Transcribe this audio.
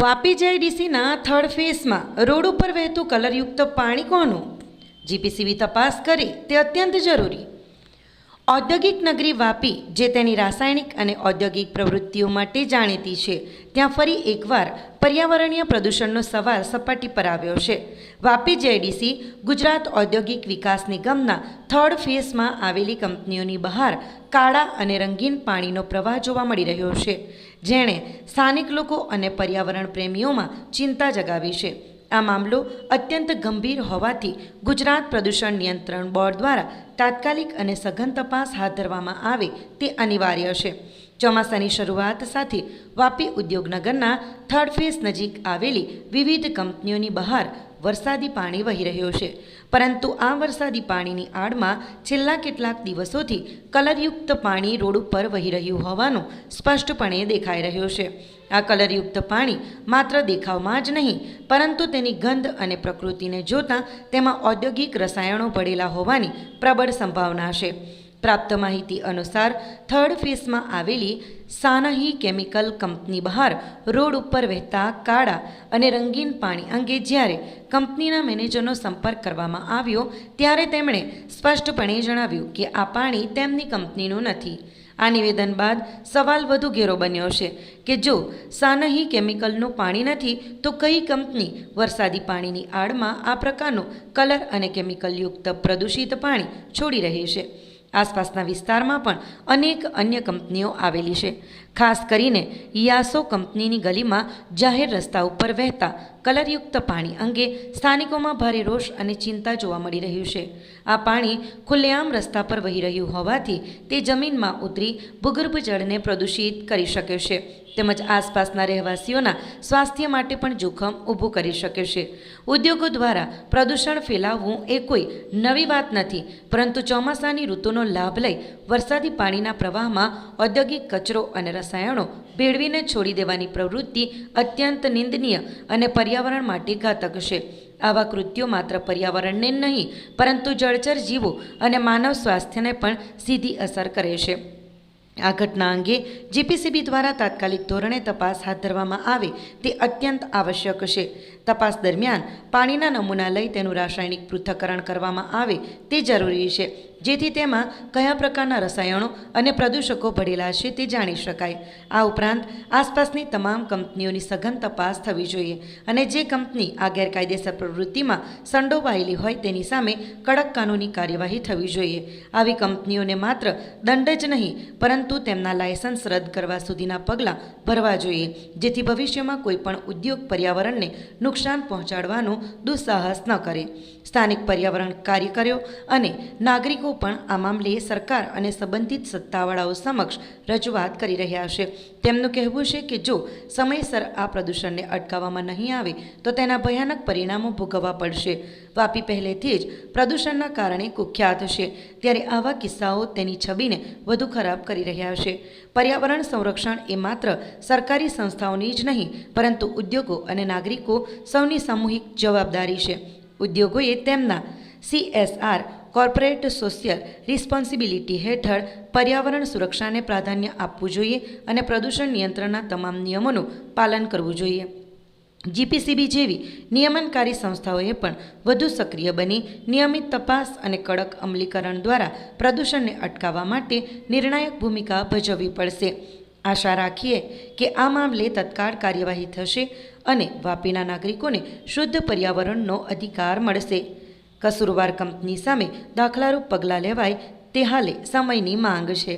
વાપી જેઆઈડીસીના થર્ડ ફેઝમાં, રોડ ઉપર વહેતું કલરયુક્ત પાણી કોનું? જીપીસીબી તપાસ કરે, તે અત્યંત જરૂરી. ઔદ્યોગિક નગરી વાપી, જે તેની રાસાયણિક અને ઔદ્યોગિક પ્રવૃત્તિઓ માટે જાણીતી છે, ત્યાં ફરી એકવાર પર્યાવરણીય પ્રદૂષણનો સવાલ સપાટી પર આવ્યો છે. વાપી જેડીસી ગુજરાત ઔદ્યોગિક વિકાસ નિગમના થર્ડ ફેઝમાં આવેલી કંપનીઓની બહાર કાળા અને રંગીન પાણીનો પ્રવાહ જોવા મળી રહ્યો છે. જેણે સ્થાનિક લોકો અને પર્યાવરણ પ્રેમીઓમાં ચિંતા જગાવી છે. આ મામલો અત્યંત ગંભીર હોવાથી ગુજરાત પ્રદૂષણ નિયંત્રણ બોર્ડ દ્વારા તાત્કાલિક અને સઘન તપાસ હાથ ધરવામાં આવે તે અનિવાર્ય છે. ચોમાસાની શરૂઆત સાથે વાપી ઉદ્યોગનગરના થર્ડ ફેઝ નજીક આવેલી વિવિધ કંપનીઓની બહાર વરસાદી પાણી વહી રહ્યો છે. પરંતુ આ વરસાદી પાણીની આડમાં છેલ્લા કેટલાક દિવસોથી કલરયુક્ત પાણી રોડ ઉપર વહી રહ્યું હોવાનું સ્પષ્ટપણે દેખાઈ રહ્યું છે. આ કલરયુક્ત પાણી માત્ર દેખાવમાં જ નહીં, પરંતુ તેની ગંધ અને પ્રકૃતિને જોતાં તેમાં ઔદ્યોગિક રસાયણો ભળેલા હોવાની પ્રબળ સંભાવના છે. પ્રાપ્ત માહિતી અનુસાર થર્ડ ફેઝમાં આવેલી સાનહી કેમિકલ કંપની બહાર રોડ ઉપર વહેતા કાળા અને રંગીન પાણી અંગે જ્યારે કંપનીના મેનેજરનો સંપર્ક કરવામાં આવ્યો, ત્યારે તેમણે સ્પષ્ટપણે જણાવ્યું કે આ પાણી તેમની કંપનીનું નથી. આ નિવેદન બાદ સવાલ વધુ ઘેરો બન્યો છે કે જો સાનહી કેમિકલનું પાણી નથી, તો કઈ કંપની વરસાદી પાણીની આડમાં આ પ્રકારનું કલર અને કેમિકલયુક્ત પ્રદૂષિત પાણી છોડી રહી છે? આસપાસના વિસ્તારમાં પણ અનેક અન્ય કંપનીઓ આવેલી છે. ખાસ કરીને યાસો કંપનીની ગલીમાં જાહેર રસ્તા ઉપર વહેતા કલરયુક્ત પાણી અંગે સ્થાનિકોમાં ભારે રોષ અને ચિંતા જોવા મળી રહ્યું છે. આ પાણી ખુલ્લેઆમ રસ્તા પર વહી રહ્યું હોવાથી તે જમીનમાં ઉતરી ભૂગર્ભ જળને પ્રદૂષિત કરી શકે છે તેમજ આસપાસના રહેવાસીઓના સ્વાસ્થ્ય માટે પણ જોખમ ઊભું કરી શકે છે. ઉદ્યોગો દ્વારા પ્રદૂષણ ફેલાવવું એ કોઈ નવી વાત નથી, પરંતુ ચોમાસાની ઋતુનો લાભ લઈ વરસાદી પાણીના પ્રવાહમાં ઔદ્યોગિક કચરો અને રસાયણો ભેળવીને છોડી દેવાની પ્રવૃત્તિ અત્યંત નિંદનીય અને પર્યાવરણ માટે ઘાતક છે. આવા કૃત્યો માત્ર પર્યાવરણને નહીં, પરંતુ જળચર જીવો અને માનવ સ્વાસ્થ્યને પણ સીધી અસર કરે છે. આ ઘટના અંગે જીપીસીબી દ્વારા તાત્કાલિક ધોરણે તપાસ હાથ ધરવામાં આવે તે અત્યંત આવશ્યક છે. તપાસ દરમિયાન પાણીના નમૂના લઈ તેનું રાસાયણિક પૃથ્થકરણ કરવામાં આવે તે જરૂરી છે. જેથી તેમાં કયા પ્રકારના રસાયણો અને પ્રદૂષકો ભરેલા છે તે જાણી શકાય. આ ઉપરાંત આસપાસની તમામ કંપનીઓની સઘન તપાસ થવી જોઈએ અને જે કંપની આ ગેરકાયદેસર પ્રવૃત્તિમાં સંડોવાયેલી હોય તેની સામે કડક કાનૂની કાર્યવાહી થવી જોઈએ. આવી કંપનીઓને માત્ર દંડ જ નહીં, પરંતુ તેમના લાયસન્સ રદ કરવા સુધીના પગલાં ભરવા જોઈએ, જેથી ભવિષ્યમાં કોઈપણ ઉદ્યોગ પર્યાવરણને નુકસાન પહોંચાડવાનું દુસ્સાહસ ન કરે. સ્થાનિક પર્યાવરણ કાર્યકરો અને નાગરિકો પણ આ મામલે સરકાર અને સંબંધિત સત્તાવાળાઓ સમક્ષ રજૂઆત કરી રહ્યા છે. તેમનું કહેવું છે કે જો સમયસર આ પ્રદૂષણને અટકાવવામાં નહીં આવે, તો તેના ભયાનક પરિણામો ભોગવવા પડશે. વાપી પહેલેથી જ પ્રદૂષણના કારણે કુખ્યાત છે. ત્યારે આવા કિસ્સાઓ તેની છબીને વધુ ખરાબ કરી રહ્યા છે. પર્યાવરણ સંરક્ષણ એ માત્ર સરકારી સંસ્થાઓની જ નહીં, પરંતુ ઉદ્યોગો અને નાગરિકો સૌની સામૂહિક જવાબદારી છે. ઉદ્યોગોએ તેમના સીએસઆર કોર્પોરેટ સોશિયલ રિસ્પોન્સિબિલિટી હેઠળ પર્યાવરણ સુરક્ષાને પ્રાધાન્ય આપવું જોઈએ અને પ્રદૂષણ નિયંત્રણના તમામ નિયમોનું પાલન કરવું જોઈએ. જીપીસીબી જેવી નિયમનકારી સંસ્થાઓએ પણ વધુ સક્રિય બની નિયમિત તપાસ અને કડક અમલીકરણ દ્વારા પ્રદૂષણને અટકાવવા માટે નિર્ણાયક ભૂમિકા ભજવવી પડશે. આશા રાખીએ કે આ મામલે તત્કાળ કાર્યવાહી થશે અને વાપીના નાગરિકોને શુદ્ધ પર્યાવરણનો અધિકાર મળશે. કસૂરવાર કંપની સામે દાખલારૂપ પગલાં લેવાય તે હાલે સમયની માંગ છે.